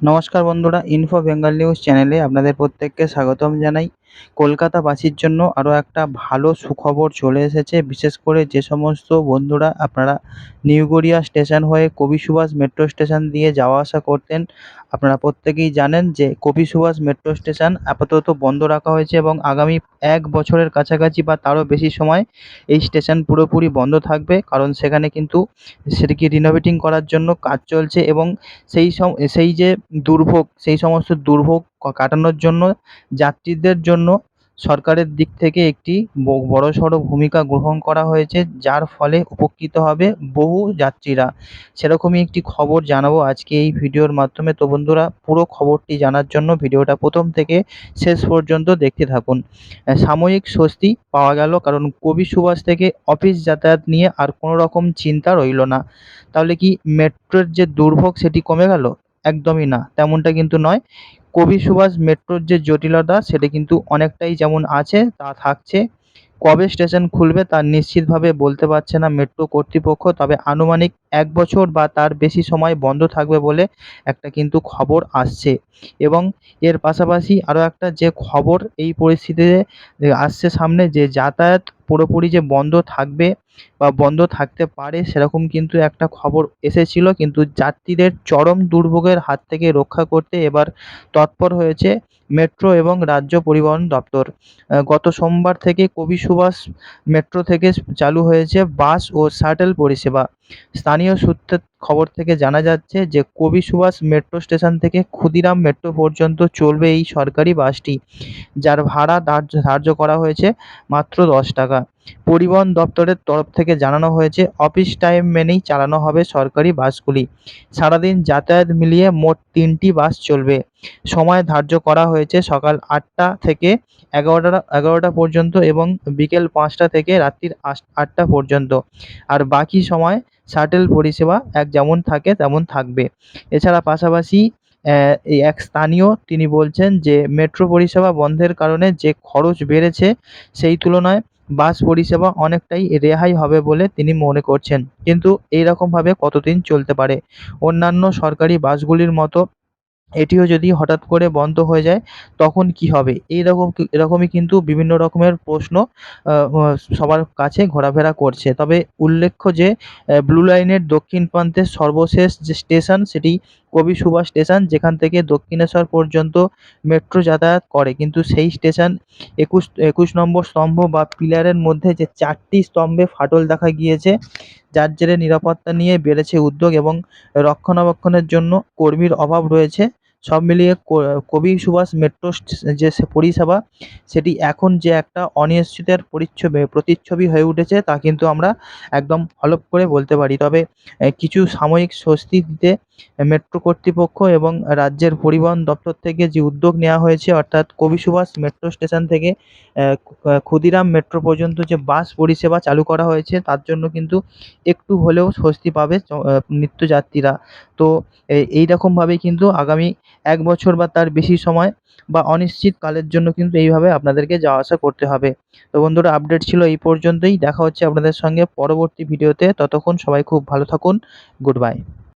নমস্কার বন্ধুরা info Bengal news চ্যানেলে আপনাদের প্রত্যেককে স্বাগতম জানাই। কলকাতাবাসীর জন্য আরও একটা ভালো সুখবর চলে এসেছে। বিশেষ করে যে সমস্ত বন্ধুরা আপনারা নিউ গড়িয়া স্টেশন হয়ে কবি সুভাষ মেট্রো স্টেশন দিয়ে যাওয়া আসা করতেন, আপনারা প্রত্যেকেই জানেন যে কবি সুভাষ মেট্রো স্টেশন আপাতত বন্ধ রাখা হয়েছে এবং আগামী এক বছরের কাছাকাছি বা তারও বেশি সময় এই স্টেশন পুরোপুরি বন্ধ থাকবে। কারণ সেখানে কিন্তু সেটিকে রিনোভেটিং করার জন্য কাজ চলছে এবং সেই সেই যে দুর্ভোগ, সেই সমস্ত দুর্ভোগ কাটানোর জন্য, যাত্রীদের জন্য সরকারের দিক থেকে একটি বড়সড় ভূমিকা গ্রহণ করা হয়েছে, যার ফলে উপকৃত হবে বহু যাত্রীরা। সেরকমই একটি খবর জানাব আজকে এই ভিডিওর মাধ্যমে। তো বন্ধুরা, পুরো খবরটি জানার জন্য ভিডিওটা প্রথম থেকে শেষ পর্যন্ত দেখতে থাকুন। সাময়িক স্বস্তি পাওয়া গেল, কারণ কবি সুভাষ থেকে অফিস যাতায়াত নিয়ে আর কোনো রকম চিন্তা রইল না। তাহলে কি মেট্রোর যে দুর্ভোগ, সেটি কমে গেল? একদমই না, তেমনটা কিন্তু নয়। কবি সুভাষ মেট্রোর যে জটিলতা, সেটা কিন্তু অনেকটাই যেমন আছে, তা থাকছে। কবে স্টেশন খুলবে, তা নিশ্চিতভাবে বলতে পারছে না মেট্রো কর্তৃপক্ষ, তবে আনুমানিক এক বছর বা তার বেশি সময় বন্ধ থাকবে বলে একটা কিন্তু খবর আসছে। এবং এর পাশাপাশি আরও একটা যে খবর এই পরিস্থিতিতে আসছে সামনে, যে যাতায়াত পুরোপুরি যে বন্ধ থাকবে বা বন্ধ থাকতে পারে সেরকম কিন্তু একটা খবর এসেছিল। কিন্তু যাত্রীদের চরম দুর্ভোগের হাত থেকে রক্ষা করতে এবার তৎপর হয়েছে মেট্রো এবং রাজ্য পরিবহন দপ্তর। গত সোমবার থেকে কবি সুভাষ মেট্রো থেকে চালু হয়েছে বাস ও শাটল পরিষেবা। স্থানীয় সূত্রের খবর থেকে জানা যাচ্ছে যে কবি সুভাষ মেট্রো স্টেশন থেকে ক্ষুদিরাম মেট্রো পর্যন্ত চলবে এই সরকারি বাসটি, যার ভাড়া ধার্য করা হয়েছে মাত্র দশ টাকা। পরিবহন দপ্তরের তরফ থেকে জানানো হয়েছে, অফিস টাইম মেনেই চালানো হবে সরকারি বাসগুলি। সারাদিন যাতায়াত মিলিয়ে মোট তিনটি বাস চলবে। সময় ধার্য করা হয়েছে সকাল আটটা থেকে এগারোটা এগারোটা পর্যন্ত এবং বিকেল পাঁচটা থেকে রাত্রির আটটা পর্যন্ত। আর বাকি সময় শাটেল পরিষেবা এক যেমন থাকে তেমন থাকবে। এছাড়া পাশাপাশি এক স্থানীয় তিনি বলছেন যে, মেট্রো পরিষেবা বন্ধের কারণে যে খরচ বেড়েছে সেই তুলনায় বাস পরিষেবা অনেকটাই রেহাই হবে বলে তিনি মনে করছেন। কিন্তু এইরকমভাবে কতদিন চলতে পারে? অন্যান্য সরকারি বাসগুলির মতো এটিও যদি হঠাৎ করে বন্ধ হয়ে যায়, তখন কী হবে? এইরকম এরকমই কিন্তু বিভিন্ন রকমের প্রশ্ন সবার কাছে ঘোরাফেরা করছে। তবে উল্লেখ্য যে ব্লু লাইনের দক্ষিণ প্রান্তের সর্বশেষ যে স্টেশন, সেটি কবি সুভাষ স্টেশন যেখান থেকে দক্ষিণেশ্বর পর্যন্ত মেট্রো যাতায়াত করে। কিন্তু সেই স্টেশন একুশ একুশ নম্বর স্তম্ভ বা পিলারের মধ্যে যে চারটি স্তম্ভে ফাটল দেখা গিয়েছে, যার জেরে নিরাপত্তা নিয়ে বেড়েছে উদ্যোগ এবং রক্ষণাবেক্ষণের জন্য কর্মীর অভাব রয়েছে। সব মিলিয়ে কবি সুভাষ মেট্রো যে পরিষেবা, সেটি এখন যে একটা অনিশ্চিতের পরিচ্ছবি, প্রতিচ্ছবি হয়ে উঠেছে, তা কিন্তু আমরা একদম হলফ করে বলতে পারি। তবে কিছু সাময়িক স্বস্তি দিতে মেট্রো কর্তৃপক্ষ এবং রাজ্যের পরিবহন দপ্তর থেকে যে উদ্যোগ নেওয়া হয়েছে, অর্থাৎ কবি সুভাষ মেট্রো স্টেশন থেকে ক্ষুদিরাম মেট্রো পর্যন্ত যে বাস পরিষেবা চালু করা হয়েছে, তার জন্য কিন্তু একটু হলেও স্বস্তি পাবে নিত্যযাত্রীরা। তো এই রকমভাবেই কিন্তু আগামী এক বছর বা তার বেশি সময় বা অনিশ্চিতকালের জন্য কিন্তু এইভাবে আপনাদেরকে যাওয়া আসা করতে হবে। তো বন্ধুরা আপডেট ছিল এই পর্যন্তই। দেখা হচ্ছে আপনাদের সঙ্গে পরবর্তী ভিডিওতে ততক্ষণ সবাই খুব ভালো থাকুন। Good bye